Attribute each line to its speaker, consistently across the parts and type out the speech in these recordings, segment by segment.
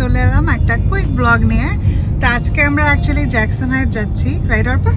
Speaker 1: চলে এলাম একটা কুইক ব্লগ নিয়ে। তো আজকে আমরা অ্যাকচুয়ালি জ্যাকসন হাইট যাচ্ছি রাইট অর্পা?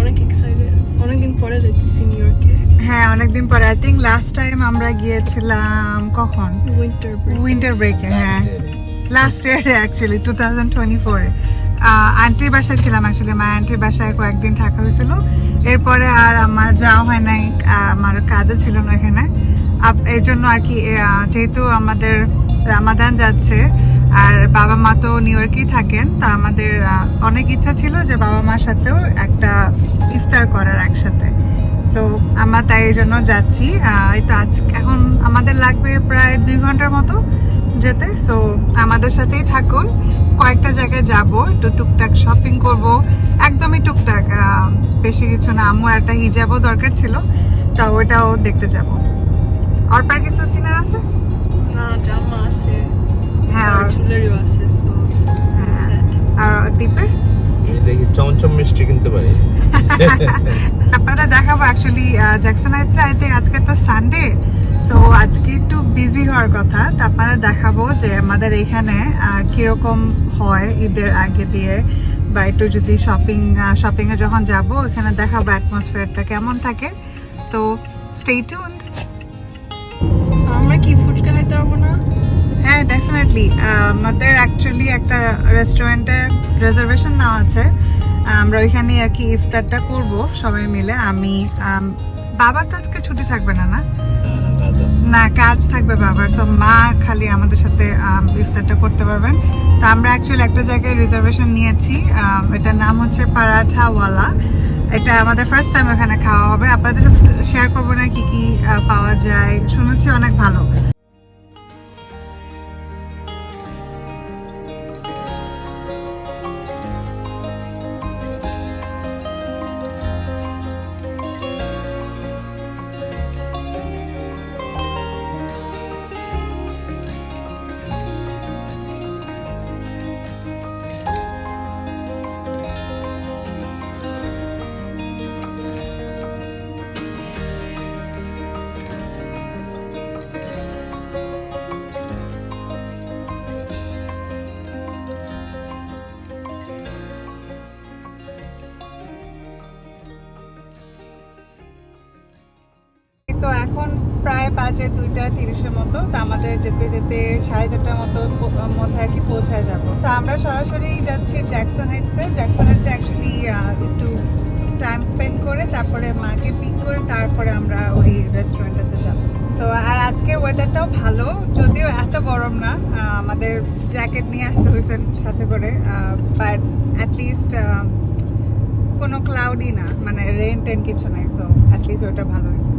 Speaker 2: অনেক এক্সাইটেড অনেকদিন পরে যেতেছি নিউ ইয়র্কে
Speaker 1: হ্যাঁ অনেকদিন পরে। আই থিঙ্ক লাস্ট টাইম আমরা গিয়েছিলাম কখন?
Speaker 2: উইন্টার ব্রেক
Speaker 1: উইন্টার ব্রেকে হ্যাঁ। লাস্ট ইয়ারে অ্যাকচুয়ালি টু থাউজেন্ড টোয়েন্টি ফোরে আন্টির বাসায় ছিলাম অ্যাকচুয়ালি মা আন্টির বাসায় কয়েকদিন থাকা হয়েছিল। এরপরে আর আমার যাওয়া হয় নাই আমার কাজও ছিল না এখানে। আপ- এই জন্য আর কি যেহেতু আমাদের রামাদান যাচ্ছে আর বাবা মা তো নিউ ইয়র্কেই থাকেন, তা আমাদের অনেক ইচ্ছা ছিল যে বাবা মার সাথেও একটা ইফতার করার একসাথে। সো আমরা তাই জন্য যাচ্ছি এই তো আজ, এখন আমাদের লাগবে প্রায় দুই ঘণ্টার মতো যেতে। সো আমাদের সাথেই থাকুন, কয়েকটা জায়গায় যাব, একটু টুকটাক শপিং করব, একদমই টুকটাক বেশি কিছু না আম্মু একটা হিজাবও দরকার ছিল, তা ওটাও দেখতে যাব। অর্পার কিছু কেনার আছে?
Speaker 2: না, জামা আছে।
Speaker 1: হ্যাঁ
Speaker 2: আর
Speaker 1: আর-
Speaker 2: জুয়েলারিও আছে সো
Speaker 1: হ্যাঁ। আর দ্বীপের
Speaker 3: দেখি চমচম মিষ্টি কিনতে পারি।
Speaker 1: আপনাদের দেখাবো অ্যাকচুয়ালি জ্যাকসন হাইটসে আই থিঙ্ক আজকে তো সানডে সো আজকে একটু বিজি হওয়ার কথা। তো আপনাদের দেখাবো যে আমাদের এখানে আহ, কীরকম হয় ঈদের আগে দিয়ে বা একটু যদি শপিং শপিংয়ে যখন যাব এখানে দেখাবো অ্যাটমসফিয়ারটা কেমন থাকে। তো স্টে টিউনড
Speaker 2: আমরা কি ফুচকা খাইতে পারব না?
Speaker 1: ডেফিনেটলি আমাদের অ্যাকচুয়ালি একটা রেস্টুরেন্টে রিজার্ভেশন নেওয়া আছে। আমরা ওইখানে আর কি ইফতারটা করব সবাই মিলে। আমি আম, বাবা তো আজকে ছুটি থাকবে না না। না কাজ থাকবে বাবার। সো মা খালি আমাদের সাথে ইফতারটা করতে পারবেন। তো আমরা অ্যাকচুয়ালি একটা জায়গায় রিজার্ভেশন নিয়েছি। এটার নাম হচ্ছে পারাঠাওয়ালা। এটা আমাদের ফার্স্ট টাইম এখানে খাওয়া হবে। আপনাদের সাথে শেয়ার করব না কি কি পাওয়া যায়। শুনেছি অনেক ভালো। বাজে দুইটা তিরিশের মতো, তো আমাদের যেতে যেতে সাড়ে চারটার মতো মধ্যে আর কি পৌঁছায় যাব। তো আমরা সরাসরি যাচ্ছি জ্যাকসন হাইটসে জ্যাকসন হাইটসে অ্যাকচুয়ালি একটু টাইম স্পেন্ড করে, তারপরে মাকে পিক করে, তারপরে আমরা ওই রেস্টুরেন্টটাতে যাব। সো আর আজকের ওয়েদারটাও ভালো, যদিও এত গরম না আমাদের জ্যাকেট নিয়ে আসতে হয়েছেন সাথে করে বাট অ্যাটলিস্ট কোনো ক্লাউডি না মানে রেন টেন কিছু নাই সো অ্যাটলিস্ট ওটা ভালো হয়েছে।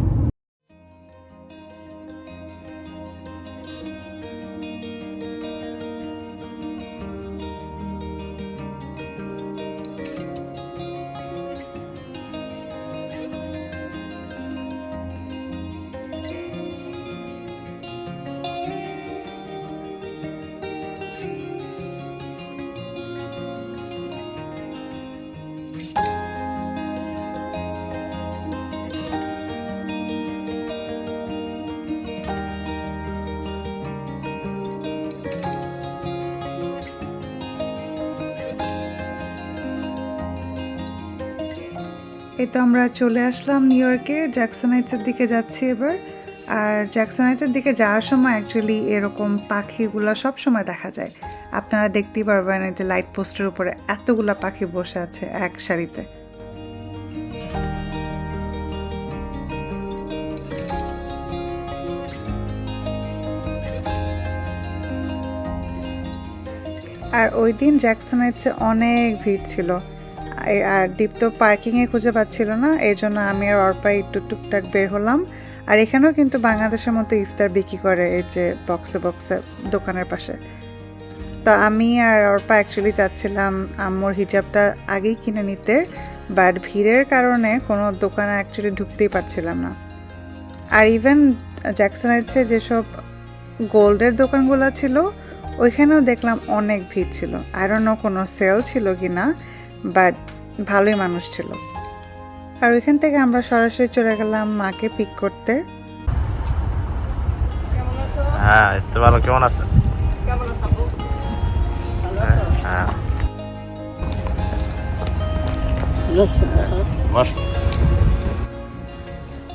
Speaker 1: এই তো আমরা চলে আসলাম নিউ ইয়র্কে জ্যাকসনাইটসের দিকে যাচ্ছি এবার। আর জ্যাকসনাইটসের দিকে যাওয়ার সময় অ্যাকচুয়ালি এরকম পাখিগুলো সব সময় দেখা যায়। আপনারা দেখতেই পারবেন যে লাইট পোস্টের উপরে এতগুলা পাখি বসে আছে এক সারিতে। আর ওই দিন জ্যাকসনাইটসে অনেক ভিড় ছিল। আর দীপ তো পার্কিংয়ে খুঁজে পাচ্ছিল না, এই জন্য আমি আর অর্পা একটু টুকটাক বের হলাম। আর এখানেও কিন্তু বাংলাদেশের মতো ইফতার বিক্রি করে এই যে বক্সে বক্সে দোকানের পাশে। তো আমি আর অর্পা অ্যাকচুয়ালি যাচ্ছিলাম আম্মুর হিজাবটা আগেই কিনে নিতে বাট ভিড়ের কারণে কোনো দোকানে অ্যাকচুয়ালি ঢুকতেই পারছিলাম না। আর ইভেন জ্যাকসনাইটসে যেসব গোল্ডের দোকানগুলো ছিল, ওইখানেও দেখলাম অনেক ভিড় ছিল। আর নো কোনো সেল ছিল কি না বাট ভালোই মানুষ ছিল। আর ওইখান থেকে আমরা সরাসরি চলে গেলাম মাকে পিক করতে।
Speaker 2: কেমন
Speaker 3: হ্যাঁ তো ভালো কেমন
Speaker 2: আছো
Speaker 3: হ্যাঁ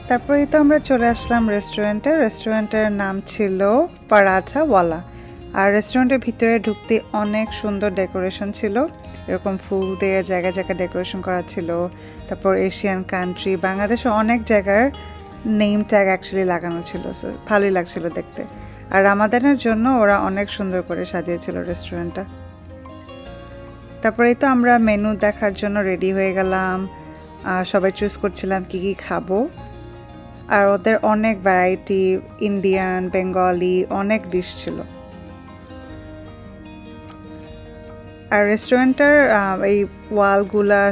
Speaker 1: তারপরেই তো আমরা চলে আসলাম রেস্টুরেন্টে রেস্টুরেন্টের নাম ছিল পারাঠা ওয়ালা। আর রেস্টুরেন্টের ভিতরে ঢুকতে অনেক সুন্দর ডেকোরেশন ছিল। এরকম ফুল দিয়ে জায়গায় জায়গায় ডেকোরেশন করা ছিল। তারপর এশিয়ান কান্ট্রি, বাংলাদেশে অনেক জায়গার নেম ট্যাগ অ্যাকচুয়ালি লাগানো ছিল সো ভালোই লাগছিল দেখতে। আর রামাদানের জন্য ওরা অনেক সুন্দর করে সাজিয়েছিল রেস্টুরেন্টটা তারপরেই তো আমরা মেনু দেখার জন্য রেডি হয়ে গেলাম। সবাই চুজ করছিলাম কি কি খাব। আর ওদের অনেক ভ্যারাইটি ইন্ডিয়ান বেঙ্গলি অনেক ডিশ ছিল। আর রেস্টুরেন্টটার এই ওয়ালগুলা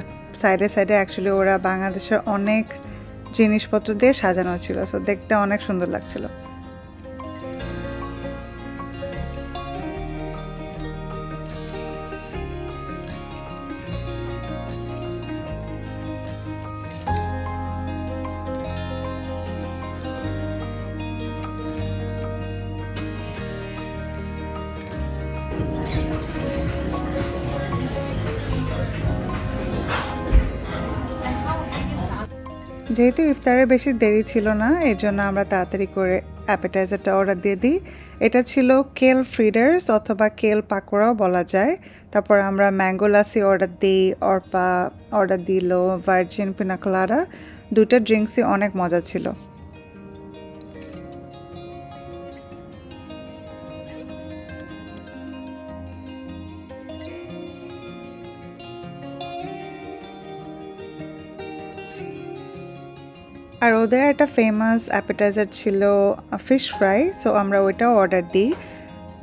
Speaker 1: সাইডে সাইডে অ্যাকচুয়ালি ওরা বাংলাদেশের অনেক জিনিসপত্র দিয়ে সাজানো ছিল। সো দেখতে অনেক সুন্দর লাগছিল। যেহেতু ইফতারে বেশি দেরি ছিল না, এর জন্য আমরা তাড়াতাড়ি করে অ্যাপেটাইজারটা অর্ডার দিয়ে দিই। এটা ছিল কেল ফ্রিডার্স অথবা কেল পাকোড়াও বলা যায়। তারপর আমরা ম্যাঙ্গো লাসি অর্ডার দিই, অর্পা অর্ডার দিল ভার্জিন পিনাকলারা দুটো ড্রিঙ্কসই অনেক মজা ছিল। আর ওদের একটা ফেমাস অ্যাপেটাইজার ছিল ফিশ ফ্রাই সো আমরা ওইটাও অর্ডার দিই।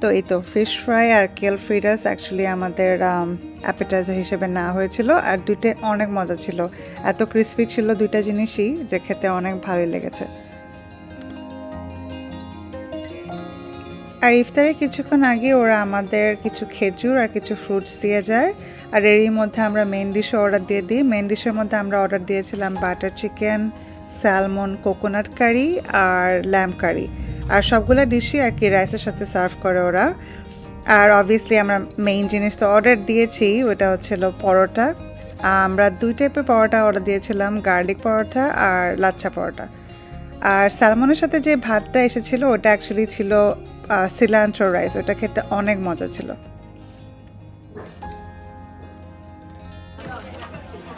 Speaker 1: তো এই তো ফিশ ফ্রাই আর কেল ফ্রিডাস অ্যাকচুয়ালি আমাদের অ্যাপেটাইজার হিসেবে না হয়েছিল। আর দুইটা অনেক মজা ছিল। এত ক্রিস্পি ছিল দুইটা জিনিসই যে খেতে অনেক ভালোই লেগেছে। আর ইফতারে কিছুক্ষণ আগে ওরা আমাদের কিছু খেজুর আর কিছু ফ্রুটস দিয়ে যায়। আর এরই মধ্যে আমরা মেন ডিশও অর্ডার দিয়ে দিই। মেন ডিশের মধ্যে আমরা অর্ডার দিয়েছিলাম butter chicken salmon coconut curry আর ল্যাম্প কারি। আর সবগুলো ডিশই আর কি রাইসের সাথে সার্ভ করে ওরা। আর অবভিয়াসলি আমরা মেইন জিনিস তো অর্ডার দিয়েছি, ওটা হচ্ছিল পরোটা। আমরা দুই টাইপের পরোটা অর্ডার দিয়েছিলাম গার্লিক পরোটা আর লাচ্ছা পরোটা। আর স্যালমনের সাথে যে ভাতটা এসেছিল, ওটা অ্যাকচুয়ালি ছিল সিলান্ট্রো রাইস ওটা খেতে অনেক মজা ছিল।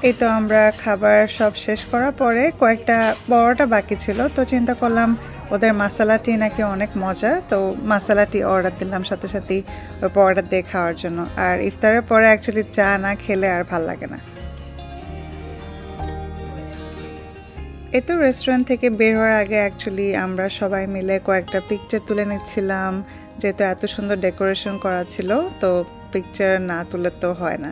Speaker 1: এই তো আমরা খাবার সব শেষ করার পরে কয়েকটা পরোটা বাকি ছিল, তো চিন্তা করলাম ওদের মশালাটি নাকি অনেক মজা, তো মশালাটি অর্ডার দিলাম সাথে সাথেই ওই পরোটা দিয়ে খাওয়ার জন্য। আর ইফতারের পরে অ্যাকচুয়ালি চা না খেলে আর ভালো লাগে না। এই তো রেস্টুরেন্ট থেকে বের হওয়ার আগে অ্যাকচুয়ালি আমরা সবাই মিলে কয়েকটা পিকচার তুলে নিচ্ছিলাম, যেহেতু এত সুন্দর ডেকোরেশন করা ছিল, তো পিকচার না তুলে তো হয় না।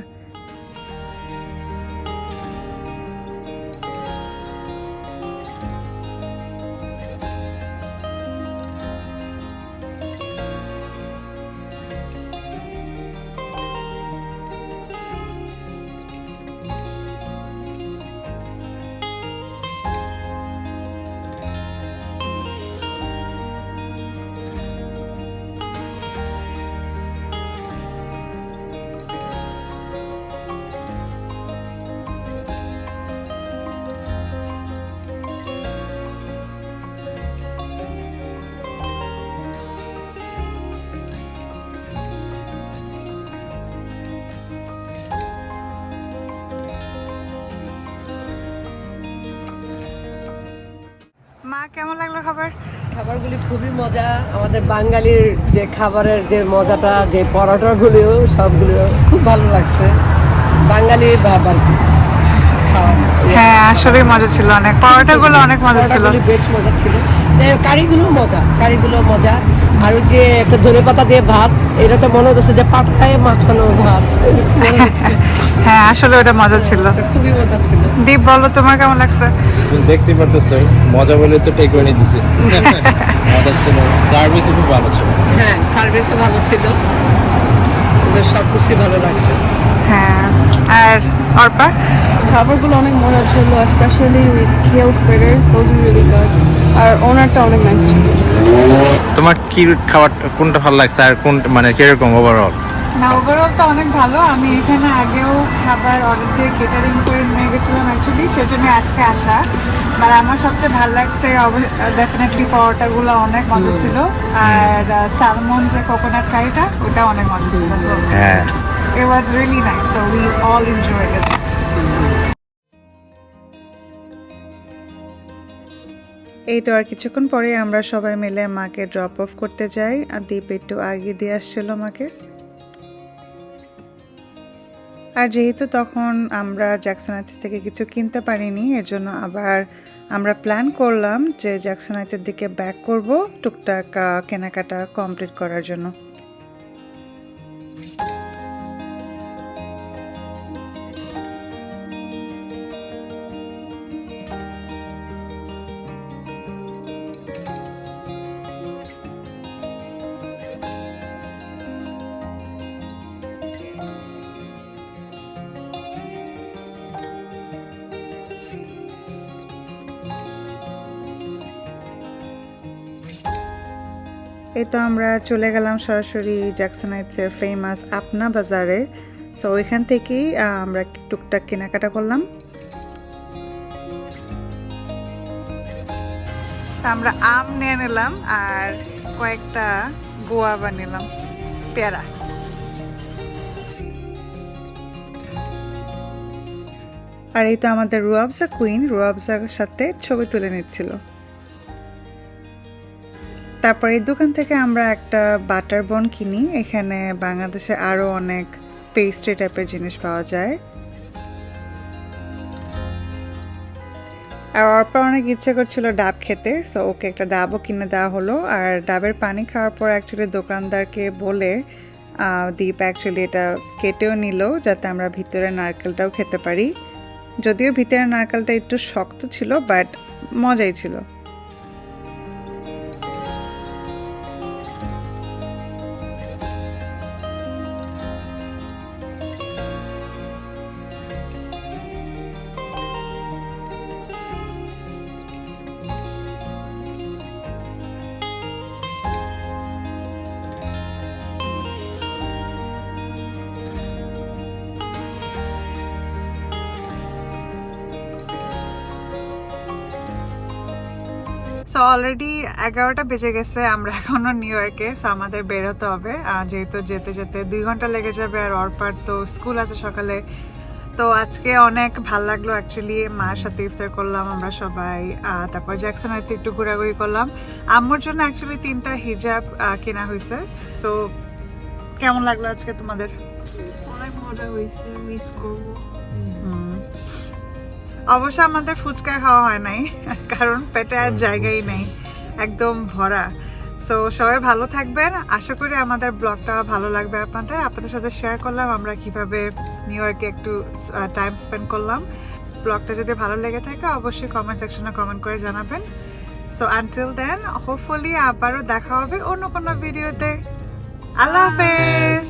Speaker 1: কেমন খাবার?
Speaker 4: খাবারগুলি খুবই মজা। আমাদের বাঙালির যে খাবারের যে মজাটা যে পরোটাগুলিও সবগুলিও খুব ভালো লাগছে। বাঙালি বাবার
Speaker 1: হ্যাঁ আসলে মজা ছিল অনেক। পরোটাগুলো অনেক মজা ছিল।
Speaker 4: বেশ মজা ছিল। এই কারিগুলো মজা। কারিগুলো মজা। আর ওই যে একটা ধনে পাতা দিয়ে ভাত এটা তো মনে হচ্ছে যে পাটায় মাখানো ভাত।
Speaker 1: হ্যাঁ আসলে ওটা মজা ছিল।
Speaker 4: খুবই মজা ছিল।
Speaker 1: দীপ বলো তোমার কেমন লাগছে?
Speaker 3: দেখতে পারতেছো মজা বলে তো টেক করে নিতেছি মজা ছিল। সার্ভিসও খুব ভালো ছিল।
Speaker 4: হ্যাঁ সার্ভিসও ভালো ছিল। ওদের সব কিছুই ভালো লাগছে।
Speaker 1: হ্যাঁ। আর অর্পা?
Speaker 2: খাবারগুলো অনেক মজা ছিল specially with kale fritters those really good আর ওনারটা অনেক নাইস ছিল।
Speaker 3: তোমার কি খাবার কোনটা ভালো লাগছে আর কোন মানে কীরকম ওভারঅল
Speaker 1: না ওভারঅল তো অনেক ভালো। আমি এখানে আগেও খাবার অর্ডার দিয়ে কেটারিং করে নিয়ে গেছিলাম অ্যাকচুয়ালি সেজন্য আজকে আসা। আর আমার সবচেয়ে ভালো লাগছে ডেফিনেটলি পরোটাগুলো অনেক মজা ছিল। আর স্যালমন যে কোকোনাট কারিটা ওটা অনেক মজা ছিল
Speaker 3: হ্যাঁ।
Speaker 1: It was really nice, so we all enjoyed it. এই তো আর কিছুক্ষণ পরে আমরা সবাই মিলে মাকে ড্রপ অফ করতে যাই, আর দীপ একটু আগে দিয়ে আসছিল মাকে। আর যেহেতু তখন আমরা জ্যাকসনাইট থেকে কিছু কিনতে পারিনি, এর জন্য আবার আমরা প্ল্যান করলাম যে জ্যাকসনাইটের দিকে ব্যাক করব টুকটাক কেনাকাটা কমপ্লিট করার জন্য। এই তো আমরা চলে গেলাম সরাসরি জ্যাকসন জ্যাকসনাইটসের ফেমাস আপনা বাজারে। সো ওইখান থেকেই আমরা টুকটাক কেনাকাটা করলাম। আমরা আম নিয়ে নিলাম আর কয়েকটা গোয়াবা নিলাম পেয়ারা। আর এই তো আমাদের রুয়াবজা কুইন রুয়াবজার সাথে ছবি তুলে নিচ্ছিল। তারপর এই দোকান থেকে আমরা একটা বাটার বন কিনি। এখানে বাংলাদেশে আরও অনেক পেস্ট্রি টাইপের জিনিস পাওয়া যায়। আর অর্পা অনেক ইচ্ছে করছিল ডাব খেতে সো ওকে একটা ডাবও কিনে দেওয়া হলো। আর ডাবের পানি খাওয়ার পর অ্যাকচুয়ালি দোকানদারকে বলে দীপ অ্যাকচুয়ালি এটা কেটেও নিল যাতে আমরা ভিতরে নারকেলটাও খেতে পারি। যদিও ভিতরে নারকেলটা একটু শক্ত ছিল বাট মজাই ছিল। সো অলরেডি এগারোটা বেজে গেছে আমরা এখনও নিউ ইয়র্কে সো আমাদের বের হতে হবে যেহেতু যেতে যেতে দুই ঘণ্টা লেগে যাবে আর অরপার তো স্কুল আছে সকালে। তো আজকে অনেক ভালো লাগল অ্যাকচুয়ালি মার সাথে ইফতার করলাম আমরা সবাই তারপর জ্যাকসন আছে একটু ঘোরাঘুরি করলাম। আম্মুর জন্য অ্যাকচুয়ালি তিনটা হিজাব কেনা হয়েছে। সো কেমন লাগল আজকে তোমাদের?
Speaker 2: অনেক মজা হয়েছে মিস করব।
Speaker 1: অবশ্য আমাদের ফুচকা খাওয়া হয় নাই। কারণ পেটে আর জায়গাই নেই একদম ভরা। সো সবাই ভালো থাকবেন। আশা করি আমাদের ব্লগটা ভালো লাগবে আপনাদের। আপনাদের সাথে শেয়ার করলাম আমরা কীভাবে নিউ ইয়র্কে একটু টাইম স্পেন্ড করলাম। ব্লগটা যদি ভালো লেগে থাকে অবশ্যই কমেন্ট সেকশনে কমেন্ট করে জানাবেন। সো আনটিল দেন হোপফুলি আবারও দেখা হবে অন্য কোনো ভিডিওতে আল্লাহ হাফেজ!